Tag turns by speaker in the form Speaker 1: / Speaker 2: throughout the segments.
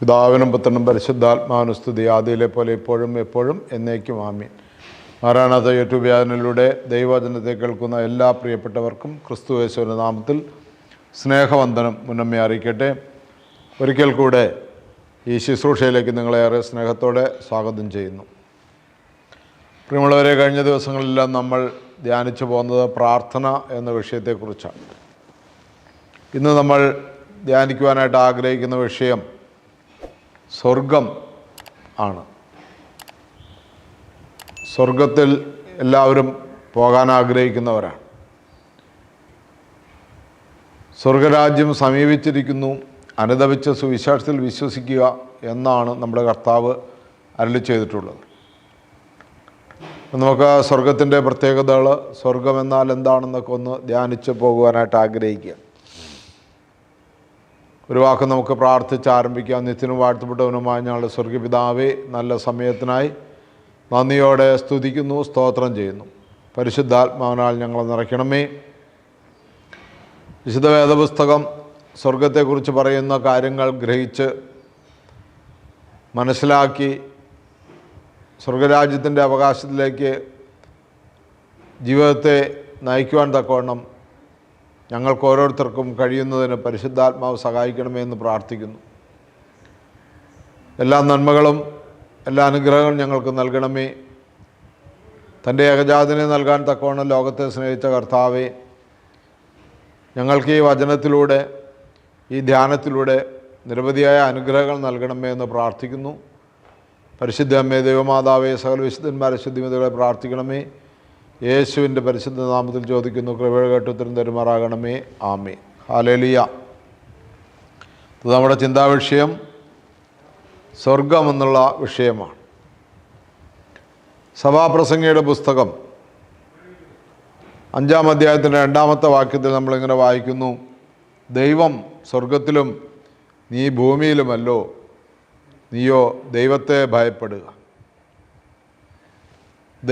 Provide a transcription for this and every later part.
Speaker 1: പിതാവിനും പുത്രനും പരിശുദ്ധാത്മാനുസ്തുതി ആദിയിലെ പോലെ ഇപ്പോഴും എപ്പോഴും എന്നേക്കും ആമീൻ. മാറാനാഥ യൂട്യൂബ് ചാനലിലൂടെ ദൈവവചനത്തെ കേൾക്കുന്ന എല്ലാ പ്രിയപ്പെട്ടവർക്കും ക്രിസ്തു യേശുവിന്റെ നാമത്തിൽ സ്നേഹവന്ദനം മുന്നമ്മയെ അറിയിക്കട്ടെ. ഒരിക്കൽ കൂടെ ഈ ശുശ്രൂഷയിലേക്ക് നിങ്ങളേറെ സ്നേഹത്തോടെ സ്വാഗതം ചെയ്യുന്നു. പ്രിയമുള്ളവരെ കഴിഞ്ഞ ദിവസങ്ങളെല്ലാം നമ്മൾ ധ്യാനിച്ചു പോകുന്നത് പ്രാർത്ഥന എന്ന വിഷയത്തെക്കുറിച്ചാണ്. ഇന്ന് നമ്മൾ ധ്യാനിക്കുവാനായിട്ട് ആഗ്രഹിക്കുന്ന വിഷയം സ്വർഗം ആണ്. സ്വർഗത്തിൽ എല്ലാവരും പോകാൻ ആഗ്രഹിക്കുന്നവരാണ്. സ്വർഗരാജ്യം സമീപിച്ചിരിക്കുന്നു അനുദപിച്ച സുവിശേഷത്തിൽ വിശ്വസിക്കുക എന്നാണ് നമ്മുടെ കർത്താവ് അരളി ചെയ്തിട്ടുള്ളത്. നമുക്ക് സ്വർഗത്തിന്റെ പ്രത്യേകതകൾ സ്വർഗം എന്നാൽ എന്താണെന്നൊക്കെ ഒന്ന് ധ്യാനിച്ച് പോകുവാനായിട്ട് ആഗ്രഹിക്കുക. ഒരു വാക്ക് നമുക്ക് പ്രാർത്ഥിച്ച് ആരംഭിക്കാം. നിത്യനും വാഴ്ത്തപ്പെട്ടവനുമായ ഞങ്ങളുടെ സ്വർഗപിതാവേ നല്ല സമയത്തിനായി നന്ദിയോടെ സ്തുതിക്കുന്നു സ്തോത്രം ചെയ്യുന്നു. പരിശുദ്ധാത്മാവിനാൽ ഞങ്ങളെ നിറയ്ക്കണമേ. വിശുദ്ധ വേദപുസ്തകം സ്വർഗത്തെക്കുറിച്ച് പറയുന്ന കാര്യങ്ങൾ ഗ്രഹിച്ച് മനസ്സിലാക്കി സ്വർഗരാജ്യത്തിന്റെ അവകാശത്തിലേക്ക് ജീവിതത്തെ നയിക്കുവാൻ തക്കവണ്ണം ഞങ്ങൾക്ക് ഓരോരുത്തർക്കും കഴിയുന്നതിന് പരിശുദ്ധാത്മാവ് സഹായിക്കണമേ എന്ന് പ്രാർത്ഥിക്കുന്നു. എല്ലാ നന്മകളും എല്ലാ അനുഗ്രഹങ്ങളും ഞങ്ങൾക്ക് നൽകണമേ. തന്റെ ഏകജാതിനെ നൽകാൻ തക്കവണ്ണം ലോകത്തെ സ്നേഹിച്ച കർത്താവെ ഞങ്ങൾക്ക് ഈ വചനത്തിലൂടെ ഈ ധ്യാനത്തിലൂടെ നിരവധിയായ അനുഗ്രഹങ്ങൾ നൽകണമേ എന്ന് പ്രാർത്ഥിക്കുന്നു. പരിശുദ്ധ അമ്മേ ദൈവമാതാവേ സകല വിശുദ്ധന്മാരെ ശുദ്ധിമതികളെ പ്രാർത്ഥിക്കണമേ. യേശുവിന്റെ പരിശുദ്ധ നാമത്തിൽ ചോദിക്കുന്നു കൃപയുടെ കേട്ട് ഉത്തരം തരുമാറാകണമേ. ആമേ ഹാലേലിയ നമ്മുടെ ചിന്താ വിഷയം സ്വർഗമെന്നുള്ള വിഷയമാണ്. സഭാപ്രസംഗിയുടെ പുസ്തകം അഞ്ചാം അധ്യായത്തിന്റെ രണ്ടാമത്തെ വാക്യത്തിൽ നമ്മളിങ്ങനെ വായിക്കുന്നു ദൈവം സ്വർഗത്തിലും നീ ഭൂമിയിലുമല്ലോ നീയോ ദൈവത്തെ ഭയപ്പെടുക.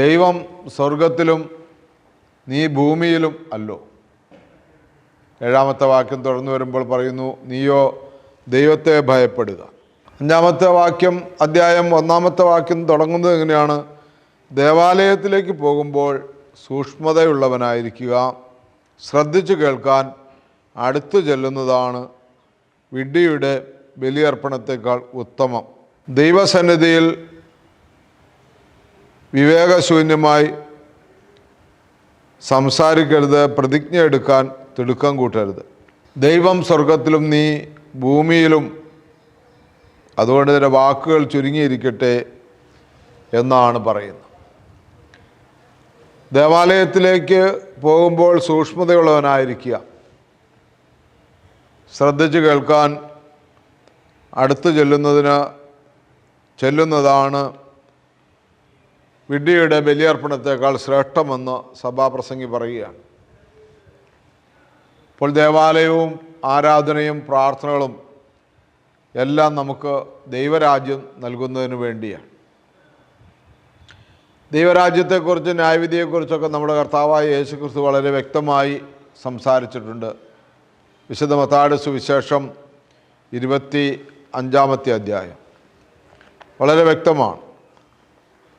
Speaker 1: ദൈവം സ്വർഗത്തിലും നീ ഭൂമിയിലും അല്ലോ. ഏഴാമത്തെ വാക്യം തുടർന്നു വരുമ്പോൾ പറയുന്നു നീയോ ദൈവത്തെ ഭയപ്പെടുക. അഞ്ചാമത്തെ വാക്യം അദ്ധ്യായം ഒന്നാമത്തെ വാക്യം തുടങ്ങുന്നത് എങ്ങനെയാണ്? ദേവാലയത്തിലേക്ക് പോകുമ്പോൾ സൂക്ഷ്മതയുള്ളവനായിരിക്കുക ശ്രദ്ധിച്ചു കേൾക്കാൻ അടുത്തു ചെല്ലുന്നതാണ് വിഡ്ഢിയുടെ ബലിയർപ്പണത്തേക്കാൾ ഉത്തമം. ദൈവസന്നിധിയിൽ വിവേകശൂന്യമായി സംസാരിക്കരുത് പ്രതിജ്ഞ എടുക്കാൻ തിടുക്കം കൂട്ടരുത്. ദൈവം സ്വർഗത്തിലും നീ ഭൂമിയിലും അതുകൊണ്ട് തന്നെ വാക്കുകൾ ചുരുങ്ങിയിരിക്കട്ടെ എന്നാണ് പറയുന്നത്. ദേവാലയത്തിലേക്ക് പോകുമ്പോൾ സൂക്ഷ്മതയുള്ളവനായിരിക്കുക. ശ്രദ്ധിച്ച് കേൾക്കാൻ അടുത്ത് ചെല്ലുന്നതിന് ചെല്ലുന്നതാണ് വിഡ്ഢിയുടെ ബലിയർപ്പണത്തേക്കാൾ ശ്രേഷ്ഠമെന്ന് സഭാപ്രസംഗി പറയുകയാണ്. ഇപ്പോൾ ദേവാലയവും ആരാധനയും പ്രാർത്ഥനകളും എല്ലാം നമുക്ക് ദൈവരാജ്യം നൽകുന്നതിന് വേണ്ടിയാണ്. ദൈവരാജ്യത്തെക്കുറിച്ച് ന്യായവിധിയെക്കുറിച്ചൊക്കെ നമ്മുടെ കർത്താവായ യേശു ക്രിസ്തു വളരെ വ്യക്തമായി സംസാരിച്ചിട്ടുണ്ട്. വിശുദ്ധ സുവിശേഷം ഇരുപത്തി അഞ്ചാമത്തെ അധ്യായം. വളരെ വ്യക്തമാണ്.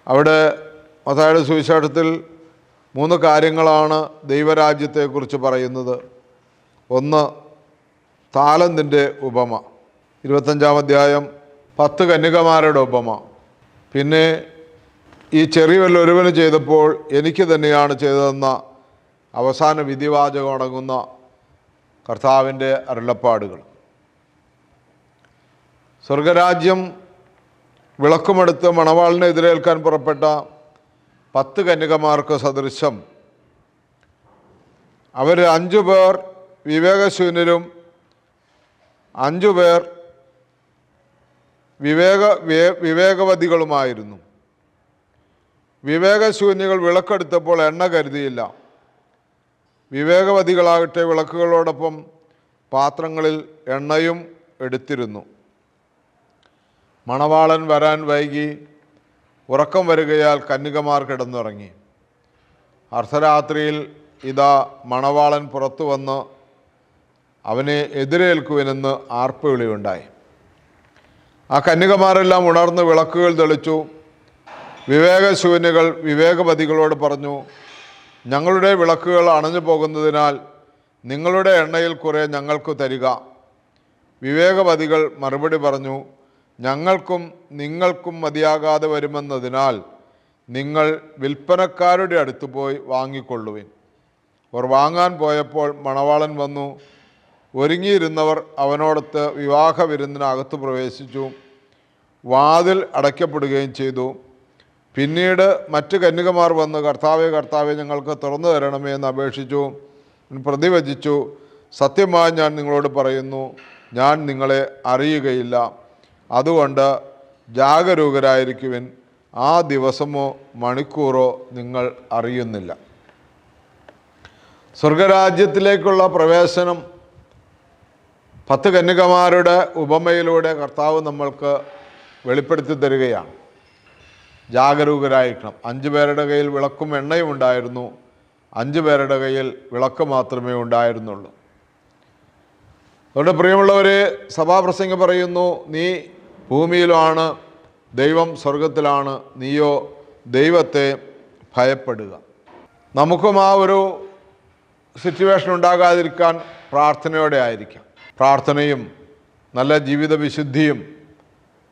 Speaker 1: അവിടെ മതായുടെ സുവിശേഷത്തിൽ മൂന്ന് കാര്യങ്ങളാണ് ദൈവരാജ്യത്തെക്കുറിച്ച് പറയുന്നത്. ഒന്ന് താലന്തിന്റെ ഉപമ. ഇരുപത്തഞ്ചാം അധ്യായം പത്ത് കന്യകമാരുടെ ഉപമ. പിന്നെ ഈ ചെറിയ ഒരുവന് ചെയ്തപ്പോൾ എനിക്ക് തന്നെയാണ് ചെയ്തതെന്ന അവസാന വിധിവാചകം അടങ്ങുന്ന കർത്താവിന്റെ അരുളപ്പാടുകൾ. സ്വർഗരാജ്യം വിളക്കുമെടുത്ത് മണവാളിനെ എതിരേൽക്കാൻ പുറപ്പെട്ട പത്ത് കന്യകമാർക്ക് സദൃശം. അവർ അഞ്ചു പേർ വിവേകശൂന്യരും അഞ്ചു പേർ വിവേക വിവേകവതികളുമായിരുന്നു. വിവേകശൂന്യകൾ വിളക്കെടുത്തപ്പോൾ എണ്ണ കരുതിയില്ല. വിവേകവതികളാകട്ടെ വിളക്കുകളോടൊപ്പം പാത്രങ്ങളിൽ എണ്ണയും എടുത്തിരുന്നു. മണവാളൻ വരാൻ വൈകി ഉറക്കം വരികയാൽ കന്യകമാർ കിടന്നുറങ്ങി. അർദ്ധരാത്രിയിൽ ഇതാ മണവാളൻ പുറത്തു വന്ന് അവനെ എതിരേൽക്കുവിനെന്ന് ആർപ്പുവിളിയുണ്ടായി. ആ കന്യകമാരെല്ലാം ഉണർന്ന് വിളക്കുകൾ തെളിച്ചു. വിവേകശൂന്യകൾ വിവേകപതികളോട് പറഞ്ഞു ഞങ്ങളുടെ വിളക്കുകൾ അണഞ്ഞു പോകുന്നതിനാൽ നിങ്ങളുടെ എണ്ണയിൽ കുറേ ഞങ്ങൾക്ക് തരിക. വിവേകപതികൾ മറുപടി പറഞ്ഞു ഞങ്ങൾക്കും നിങ്ങൾക്കും മതിയാകാതെ വരുമെന്നതിനാൽ നിങ്ങൾ വിൽപ്പനക്കാരുടെ അടുത്ത് പോയി വാങ്ങിക്കൊള്ളുവിൻ. അവർ വാങ്ങാൻ പോയപ്പോൾ മണവാളൻ വന്നു. ഒരുങ്ങിയിരുന്നവർ അവനോടൊത്ത് വിവാഹ വിരുന്നിനകത്ത് പ്രവേശിച്ചു. വാതിൽ അടയ്ക്കപ്പെടുകയും ചെയ്തു. പിന്നീട് മറ്റ് കന്യകമാർ വന്ന് കർത്താവെ കർത്താവെ ഞങ്ങൾക്ക് തുറന്നു തരണമേ എന്ന് അപേക്ഷിച്ചു. പ്രതിവചിച്ചു. സത്യമായി ഞാൻ നിങ്ങളോട് പറയുന്നു ഞാൻ നിങ്ങളെ അറിയുകയില്ല. അതുകൊണ്ട് ജാഗരൂകരായിരിക്കുവിൻ. ആ ദിവസമോ മണിക്കൂറോ നിങ്ങൾ അറിയുന്നില്ല. സ്വർഗരാജ്യത്തിലേക്കുള്ള പ്രവേശനം പത്ത് കന്യകമാരുടെ ഉപമയിലൂടെ കർത്താവ് നമ്മൾക്ക് വെളിപ്പെടുത്തി തരികയാണ്. ജാഗരൂകരായിരിക്കണം. അഞ്ച് പേരുടെ കയ്യിൽ വിളക്കും എണ്ണയും ഉണ്ടായിരുന്നു. അഞ്ച് പേരുടെ കയ്യിൽ വിളക്ക് മാത്രമേ ഉണ്ടായിരുന്നുള്ളൂ. അതുകൊണ്ട് പ്രിയമുള്ളവർ സഭാപ്രസംഗം പറയുന്നു നീ ഭൂമിയിലാണ് ദൈവം സ്വർഗത്തിലാണ് നീയോ ദൈവത്തെ ഭയപ്പെടുക. നമുക്കും ആ ഒരു സിറ്റുവേഷൻ ഉണ്ടാകാതിരിക്കാൻ പ്രാർത്ഥനയോടെ ആയിരിക്കാം. പ്രാർത്ഥനയും നല്ല ജീവിത വിശുദ്ധിയും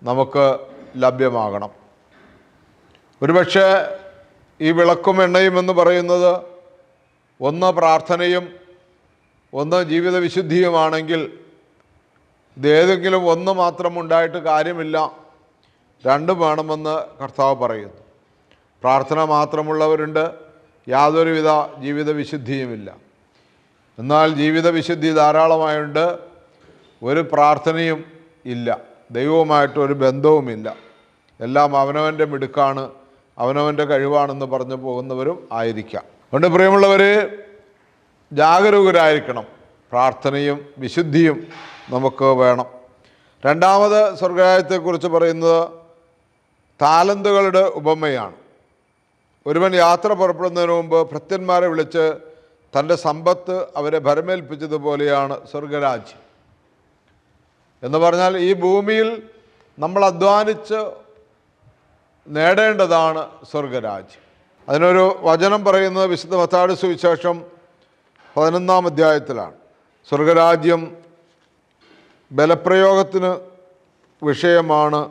Speaker 1: നമുക്ക് ലഭ്യമാകണം. ഒരുപക്ഷെ ഈ വിളക്കും എണ്ണയും എന്ന് പറയുന്നത് ഒന്ന് പ്രാർത്ഥനയും ഒന്ന് ജീവിത വിശുദ്ധിയുമാണെങ്കിൽ ഇത് ഏതെങ്കിലും ഒന്ന് മാത്രം ഉണ്ടായിട്ട് കാര്യമില്ല. രണ്ടും വേണമെന്ന് കർത്താവ് പറയുന്നു. പ്രാർത്ഥന മാത്രമുള്ളവരുണ്ട്. യാതൊരുവിധ ജീവിത വിശുദ്ധിയുമില്ല. എന്നാൽ ജീവിത വിശുദ്ധി ധാരാളമായുണ്ട്. ഒരു പ്രാർത്ഥനയും ഇല്ല. ദൈവവുമായിട്ട് ഒരു ബന്ധവുമില്ല. എല്ലാം അവനവന്റെ മിടുക്കാണ്. അവനവന്റെ കഴിവാണെന്ന് പറഞ്ഞു പോകുന്നവരും ആയിരിക്കാം. അതുകൊണ്ട് പ്രിയമുള്ളവർ ജാഗരൂകരായിരിക്കണം. പ്രാർത്ഥനയും വിശുദ്ധിയും നമുക്ക് വേണം. രണ്ടാമത് സ്വർഗരാജ്യത്തെക്കുറിച്ച് പറയുന്നത് താലന്തുകളുടെ ഉപമയാണ്. ഒരുവൻ യാത്ര പുറപ്പെടുന്നതിന് മുമ്പ് ഭൃത്യന്മാരെ വിളിച്ച് തന്റെ സമ്പത്ത് അവരെ ഭരമേൽപ്പിച്ചതുപോലെയാണ് സ്വർഗരാജ്യം എന്ന് പറഞ്ഞാൽ ഈ ഭൂമിയിൽ നമ്മൾ അധ്വാനിച്ച് നേടേണ്ടതാണ് സ്വർഗരാജ്യം അതിനൊരു വചനം പറയുന്നത് വിശുദ്ധ മത്താട് സുവിശേഷം പതിനൊന്നാം അധ്യായത്തിലാണ്. സ്വർഗരാജ്യം ബലപ്രയോഗത്തിന് വിഷയമാണ്.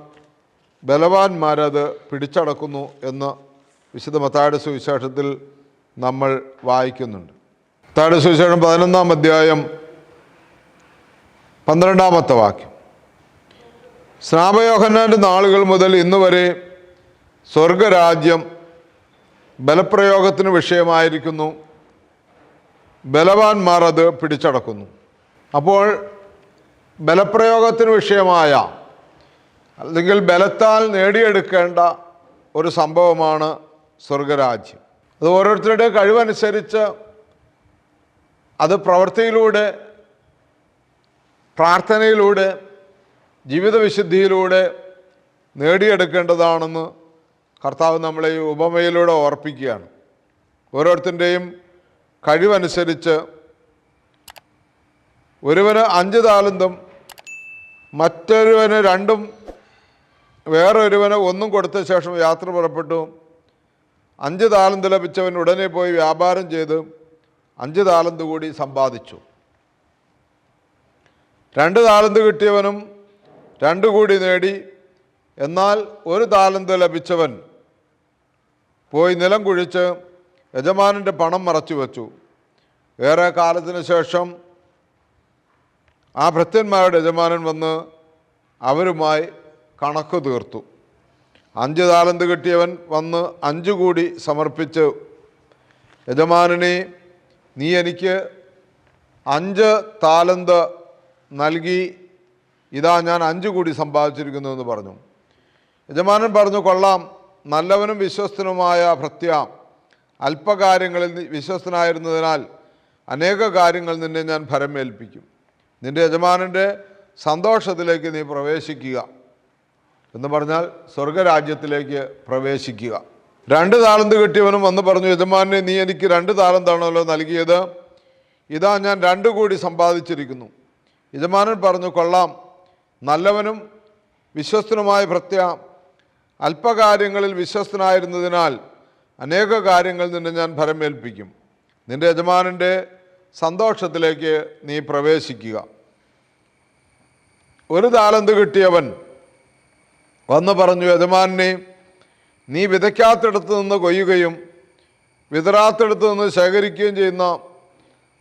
Speaker 1: ബലവാന്മാരത് പിടിച്ചടക്കുന്നു എന്ന് വിശുദ്ധ മത്താട് സുവിശേഷത്തിൽ നമ്മൾ വായിക്കുന്നുണ്ട്. മത്താട് സുവിശേഷം പതിനൊന്നാം അധ്യായം പന്ത്രണ്ടാമത്തെ വാക്യം. സ്നാപയോഹന്നാന്റെ നാളുകൾ മുതൽ ഇന്ന് വരെ സ്വർഗരാജ്യം ബലപ്രയോഗത്തിന് വിഷയമായിരിക്കുന്നു. ബലവാന്മാർ അത് പിടിച്ചടക്കുന്നു. അപ്പോൾ ബലപ്രയോഗത്തിന് വിഷയമായ അല്ലെങ്കിൽ ബലത്താൽ നേടിയെടുക്കേണ്ട ഒരു സംഭവമാണ് സ്വർഗരാജ്യം. അത് ഓരോരുത്തരുടെ കഴിവനുസരിച്ച് അത് പ്രവൃത്തിയിലൂടെ പ്രാർത്ഥനയിലൂടെ ജീവിതവിശുദ്ധിയിലൂടെ നേടിയെടുക്കേണ്ടതാണെന്ന് കർത്താവ് നമ്മളെ ഈ ഉപമയിലൂടെ ഓർപ്പിക്കുകയാണ്. ഓരോരുത്തന്റെയും കഴിവനുസരിച്ച് ഒരുവന് അഞ്ച് താലന്തും മറ്റൊരുവന് രണ്ടും വേറൊരുവന് ഒന്നും കൊടുത്ത ശേഷം യാത്ര പുറപ്പെട്ടു. അഞ്ച് താലന്ത് ലഭിച്ചവൻ ഉടനെ പോയി വ്യാപാരം ചെയ്ത് അഞ്ച് താലന്ത് കൂടി സമ്പാദിച്ചു. രണ്ട് താലന്ത് കിട്ടിയവനും രണ്ടു കൂടി നേടി. എന്നാൽ ഒരു താലന്ത് ലഭിച്ചവൻ പോയി നിലം കുഴിച്ച് യജമാനന്റെ പണം മറച്ചു വച്ചു. ഏറെ കാലത്തിന് ശേഷം ആ ഭൃത്യന്മാരുടെ യജമാനൻ വന്ന് അവരുമായി കണക്ക് തീർത്തു. അഞ്ച് താലന്ത് കിട്ടിയവൻ വന്ന് അഞ്ചു കൂടി സമർപ്പിച്ച് യജമാനനെ നീ എനിക്ക് അഞ്ച് താലന്ത് നൽകി ഇതാ ഞാൻ അഞ്ചു കൂടി സമ്പാദിച്ചിരിക്കുന്നു എന്ന് പറഞ്ഞു. യജമാനൻ പറഞ്ഞു കൊള്ളാം. നല്ലവനും വിശ്വസ്തനുമായ ഭൃത്യ അല്പകാര്യങ്ങളിൽ വിശ്വസ്തനായിരുന്നതിനാൽ അനേക കാര്യങ്ങൾ നിന്നെ ഞാൻ ഭരമേൽപ്പിക്കും. നിന്റെ യജമാനന്റെ സന്തോഷത്തിലേക്ക് നീ പ്രവേശിക്കുക എന്ന് പറഞ്ഞാൽ സ്വർഗരാജ്യത്തിലേക്ക് പ്രവേശിക്കുക. രണ്ട് താളന്ത് കിട്ടിയവനും വന്ന് പറഞ്ഞു യജമാനെ നീ എനിക്ക് രണ്ട് താളന്താണല്ലോ നൽകിയത്. ഇതാ ഞാൻ രണ്ടു കൂടി സമ്പാദിച്ചിരിക്കുന്നു. യജമാനൻ പറഞ്ഞു കൊള്ളാം. നല്ലവനും വിശ്വസ്തനുമായ ഭൃത്യ അല്പകാര്യങ്ങളിൽ വിശ്വസ്തനായിരുന്നതിനാൽ അനേക കാര്യങ്ങൾ നിന്നെ ഞാൻ ഫലമേൽപ്പിക്കും നിന്റെ യജമാനന്റെ സന്തോഷത്തിലേക്ക് നീ പ്രവേശിക്കുക. ഒരു താലന്ത് കിട്ടിയവൻ വന്ന് പറഞ്ഞു യജമാനെ നീ വിതയ്ക്കാത്തിടത്ത് നിന്ന് കൊയ്യുകയും വിതറാത്തിടത്ത് നിന്ന് ശേഖരിക്കുകയും ചെയ്യുന്ന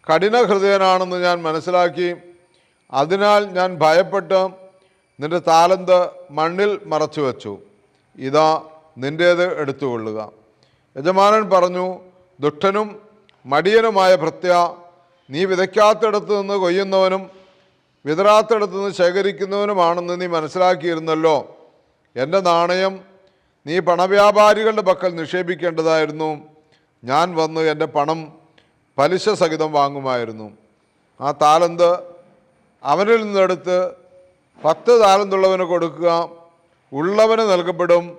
Speaker 1: കഠിന ഹൃദയനാണെന്ന് ഞാൻ മനസ്സിലാക്കി. അതിനാൽ ഞാൻ ഭയപ്പെട്ട് നിന്റെ താലന്ത് മണ്ണിൽ മറച്ചു വച്ചു ഇതാ നിന്റേത് എടുത്തുകൊള്ളുക. യജമാനൻ പറഞ്ഞു ദുഷ്ടനും മടിയനുമായ ഭൃത്യ നീ വിതയ്ക്കാത്തിടത്ത് നിന്ന് കൊയ്യുന്നവനും വിതറാത്തിടത്ത് നിന്ന് ശേഖരിക്കുന്നവനുമാണെന്ന് നീ മനസ്സിലാക്കിയിരുന്നല്ലോ. എന്റെ നാണയം നീ പണവ്യാപാരികളുടെ പക്കൽ നിക്ഷേപിക്കേണ്ടതായിരുന്നു. ഞാൻ വന്ന് എന്റെ പണം പലിശ സഹിതം വാങ്ങുമായിരുന്നു. ആ താലന്ത് അവനിൽ നിന്നെടുത്ത് പത്ത് താലന്തുള്ളവന് കൊടുക്കുക. ഉള്ളവന് നൽകപ്പെടും.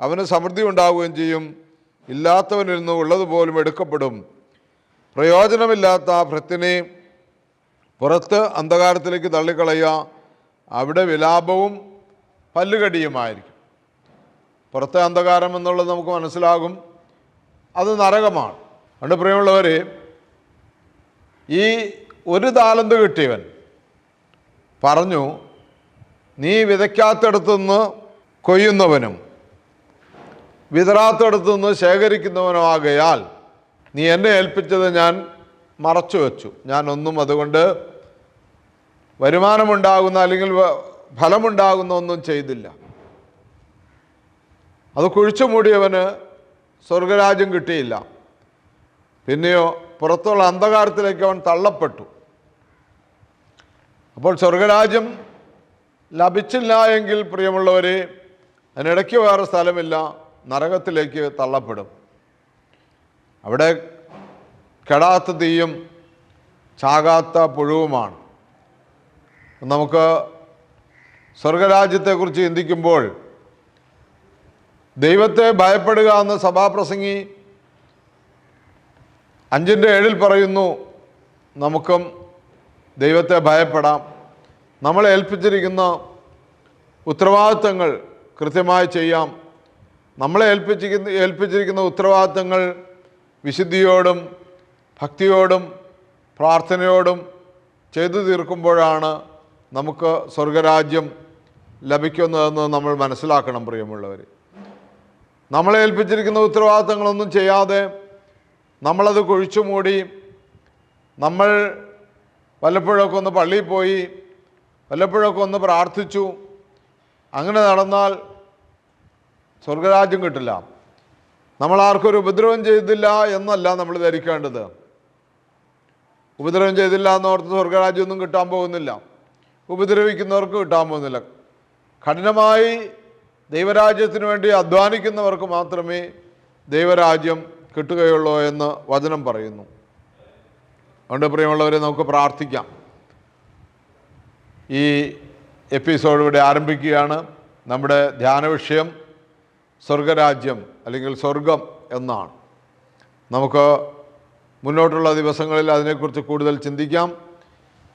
Speaker 1: അവന് സമൃദ്ധി ഉണ്ടാവുകയും ചെയ്യും. ഇല്ലാത്തവനിൽ നിന്ന് ഉള്ളതുപോലും എടുക്കപ്പെടും. പ്രയോജനമില്ലാത്ത ആ ഭൃത്തിനെ പുറത്ത് അന്ധകാരത്തിലേക്ക് തള്ളിക്കളയുക അവിടെ വിലാപവും പല്ലുകടിയുമായിരിക്കും. പുറത്തെ അന്ധകാരം എന്നുള്ളത് നമുക്ക് മനസ്സിലാകും. അത് നരകമാണ്. അതുകൊണ്ട് പ്രിയമുള്ളവർ ഈ ഒരു താലന്ത് കിട്ടിയവൻ പറഞ്ഞു നീ വിതയ്ക്കാത്തടത്തുനിന്ന് കൊയ്യുന്നവനും വിതറാത്തടത്തുനിന്ന് ശേഖരിക്കുന്നവനുമാകയാൽ നീ എന്നെ ഏൽപ്പിച്ചത് ഞാൻ മറച്ചു വെച്ചു ഞാൻ ഒന്നും അതുകൊണ്ട് വരുമാനമുണ്ടാകുന്ന അല്ലെങ്കിൽ ഫലമുണ്ടാകുന്ന ഒന്നും ചെയ്തില്ല. അത് കുഴിച്ചു മൂടിയവന് സ്വർഗരാജ്യം കിട്ടിയില്ല. പിന്നെയോ പുറത്തുള്ള അന്ധകാരത്തിലേക്ക് അവൻ തള്ളപ്പെട്ടു. അപ്പോൾ സ്വർഗരാജ്യം ലഭിച്ചില്ല എങ്കിൽ പ്രിയമുള്ളവരെ അതിനിടയ്ക്ക് വേറെ സ്ഥലമില്ല. നരകത്തിലേക്ക് തള്ളപ്പെടും. അവിടെ കെടാത്ത തീയും ചാകാത്ത പുഴുവുമാണ്. നമുക്ക് സ്വർഗരാജ്യത്തെക്കുറിച്ച് ചിന്തിക്കുമ്പോൾ ദൈവത്തെ ഭയപ്പെടുക എന്ന് സഭാപ്രസംഗി അഞ്ചിന്റെ ഏഴിൽ പറയുന്നു നമുക്കും ദൈവത്തെ ഭയപ്പെടാം. നമ്മളെ ഏൽപ്പിച്ചിരിക്കുന്ന ഉത്തരവാദിത്തങ്ങൾ കൃത്യമായി ചെയ്യാം. നമ്മളെ ഏൽപ്പിച്ചിരിക്കുന്ന ഏൽപ്പിച്ചിരിക്കുന്ന ഉത്തരവാദിത്തങ്ങൾ വിശുദ്ധിയോടും ഭക്തിയോടും പ്രാർത്ഥനയോടും ചെയ്തു തീർക്കുമ്പോഴാണ് നമുക്ക് സ്വർഗരാജ്യം ലഭിക്കുന്നതെന്ന് നമ്മൾ മനസ്സിലാക്കണം പ്രിയമുള്ളവർ നമ്മളെ ഏൽപ്പിച്ചിരിക്കുന്ന ഉത്തരവാദിത്തങ്ങളൊന്നും ചെയ്യാതെ നമ്മളത് കുഴിച്ചു മൂടി നമ്മൾ വല്ലപ്പോഴൊക്കെ ഒന്ന് പള്ളിയിൽ പോയി വല്ലപ്പോഴൊക്കെ ഒന്ന് പ്രാർത്ഥിച്ചു അങ്ങനെ നടന്നാൽ സ്വർഗരാജ്യം കിട്ടില്ല. നമ്മൾ ആർക്കൊരു ഉപദ്രവം ചെയ്തില്ല എന്നല്ല നമ്മൾ ധരിക്കേണ്ടത്. ഉപദ്രവം ചെയ്തില്ല എന്നോർത്ത് സ്വർഗരാജ്യമൊന്നും കിട്ടാൻ പോകുന്നില്ല. ഉപദ്രവിക്കുന്നവർക്ക് കിട്ടാൻ പോകുന്നില്ല. കഠിനമായി ദൈവരാജ്യത്തിന് വേണ്ടി അധ്വാനിക്കുന്നവർക്ക് മാത്രമേ ദൈവരാജ്യം കിട്ടുകയുള്ളൂ എന്ന് വചനം പറയുന്നു. അതുകൊണ്ട് പ്രിയമുള്ളവരെ നമുക്ക് പ്രാർത്ഥിക്കാം. ഈ എപ്പിസോഡ് ഇവിടെ ആരംഭിക്കുകയാണ്. നമ്മുടെ ധ്യാന വിഷയം സ്വർഗരാജ്യം അല്ലെങ്കിൽ സ്വർഗം എന്നാണ്. നമുക്ക് മുന്നോട്ടുള്ള ദിവസങ്ങളിൽ അതിനെക്കുറിച്ച് കൂടുതൽ ചിന്തിക്കാം.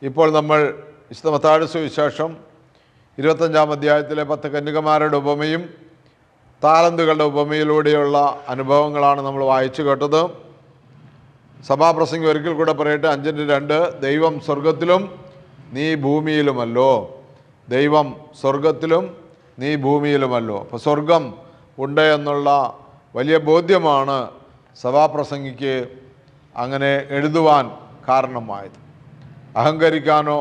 Speaker 1: ഇപ്പോൾ നമ്മൾ വിശുദ്ധ മത്താഴ സുവിശേഷം ഇരുപത്തഞ്ചാം അധ്യായത്തിലെ പത്ത് കന്യകമാരുടെ ഉപമയും താലന്തുകളുടെ ഉപമയിലൂടെയുള്ള അനുഭവങ്ങളാണ് നമ്മൾ വായിച്ചു കേട്ടത്. സഭാപ്രസംഗം ഒരിക്കൽ കൂടെ പറയട്ടെ അഞ്ചിന്റെ രണ്ട് ദൈവം സ്വർഗത്തിലും നീ ഭൂമിയിലുമല്ലോ. ദൈവം സ്വർഗത്തിലും നീ ഭൂമിയിലുമല്ലോ. അപ്പോൾ സ്വർഗം ഉണ്ട് എന്നുള്ള വലിയ ബോധ്യമാണ് സഭാപ്രസംഗിക്ക് അങ്ങനെ എഴുതുവാൻ കാരണമായത്. അഹങ്കരിക്കാനോ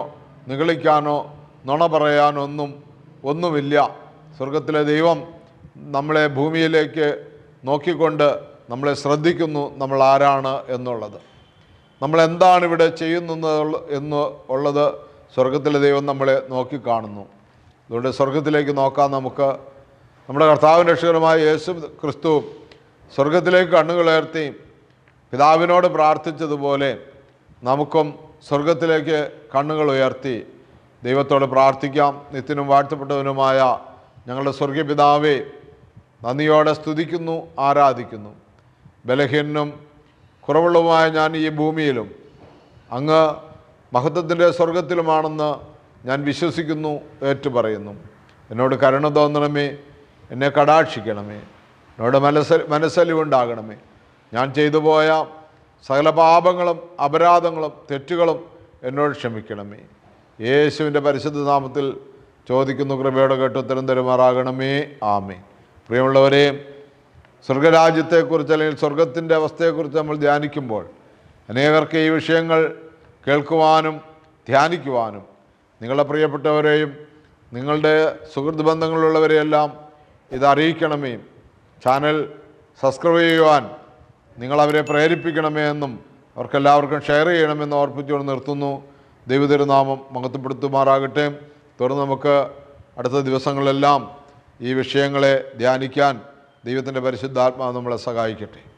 Speaker 1: നിഗളിക്കാനോ നുണ പറയാനോ ഒന്നും ഒന്നുമില്ല. സ്വർഗത്തിലെ ദൈവം നമ്മളെ ഭൂമിയിലേക്ക് നോക്കിക്കൊണ്ട് നമ്മളെ ശ്രദ്ധിക്കുന്നു നമ്മൾ ആരാണ് എന്നുള്ളത്. നമ്മളെന്താണ് ഇവിടെ ചെയ്യുന്നത് എന്ന് ഉള്ളത് സ്വർഗത്തിലെ ദൈവം നമ്മളെ നോക്കിക്കാണുന്നു അതുകൊണ്ട് സ്വർഗത്തിലേക്ക് നോക്കാൻ നമുക്ക് നമ്മുടെ കർത്താവിന്റെ രക്ഷകരമായ യേശു ക്രിസ്തു സ്വർഗത്തിലേക്ക് കണ്ണുകളുയർത്തി പിതാവിനോട് പ്രാർത്ഥിച്ചതുപോലെ നമുക്കും സ്വർഗത്തിലേക്ക് കണ്ണുകൾ ഉയർത്തി ദൈവത്തോട് പ്രാർത്ഥിക്കാം. നിത്യനും വാഴ്ത്തപ്പെട്ടവനുമായ ഞങ്ങളുടെ സ്വർഗീയ നന്ദിയോടെ സ്തുതിക്കുന്നു ആരാധിക്കുന്നു. ബലഹീനും കുറവുള്ളതുമായ ഞാൻ ഈ ഭൂമിയിലും അങ്ങ് മഹത്വത്തിന്റെ സ്വർഗത്തിലുമാണെന്ന് ഞാൻ വിശ്വസിക്കുന്നു ഏറ്റുപറയുന്നു. എന്നോട് കരുണ തോന്നണമേ. എന്നെ കടാക്ഷിക്കണമേ. എന്നോട് മനസ്സ മനസ്സലിവുണ്ടാകണമേ. ഞാൻ ചെയ്തു പോയ സകല പാപങ്ങളും അപരാധങ്ങളും തെറ്റുകളും എന്നോട് ക്ഷമിക്കണമേ. യേശുവിന്റെ പരിശുദ്ധ നാമത്തിൽ ചോദിക്കുന്നു കൃപയുടെ കേട്ടുത്തരം തരുമാറാകണമേ. ആമേ പ്രിയമുള്ളവരെ സ്വർഗരാജ്യത്തെക്കുറിച്ച് അല്ലെങ്കിൽ സ്വർഗത്തിന്റെ അവസ്ഥയെക്കുറിച്ച് നമ്മൾ ധ്യാനിക്കുമ്പോൾ അനേകർക്ക് ഈ വിഷയങ്ങൾ കേൾക്കുവാനും ധ്യാനിക്കുവാനും നിങ്ങളുടെ പ്രിയപ്പെട്ടവരെയും നിങ്ങളുടെ സുഹൃത്ത് ബന്ധങ്ങളിലുള്ളവരെയെല്ലാം ഇത് അറിയിക്കണമേ ചാനൽ സബ്സ്ക്രൈബ് ചെയ്യുവാൻ നിങ്ങളവരെ പ്രേരിപ്പിക്കണമേ എന്നും അവർക്കെല്ലാവർക്കും ഷെയർ ചെയ്യണമെന്ന് ഓർപ്പിച്ചുകൊണ്ട് നിർത്തുന്നു. ദൈവതിരുനാമം മഹത്വപ്പെടുത്തുമാറാകട്ടെ. തുടർന്ന് നമുക്ക് അടുത്ത ദിവസങ്ങളിലെല്ലാം ഈ വിഷയങ്ങളെ ധ്യാനിക്കാൻ ദൈവത്തിന്റെ പരിശുദ്ധാത്മാവ് നമ്മളെ സഹായിക്കട്ടെ.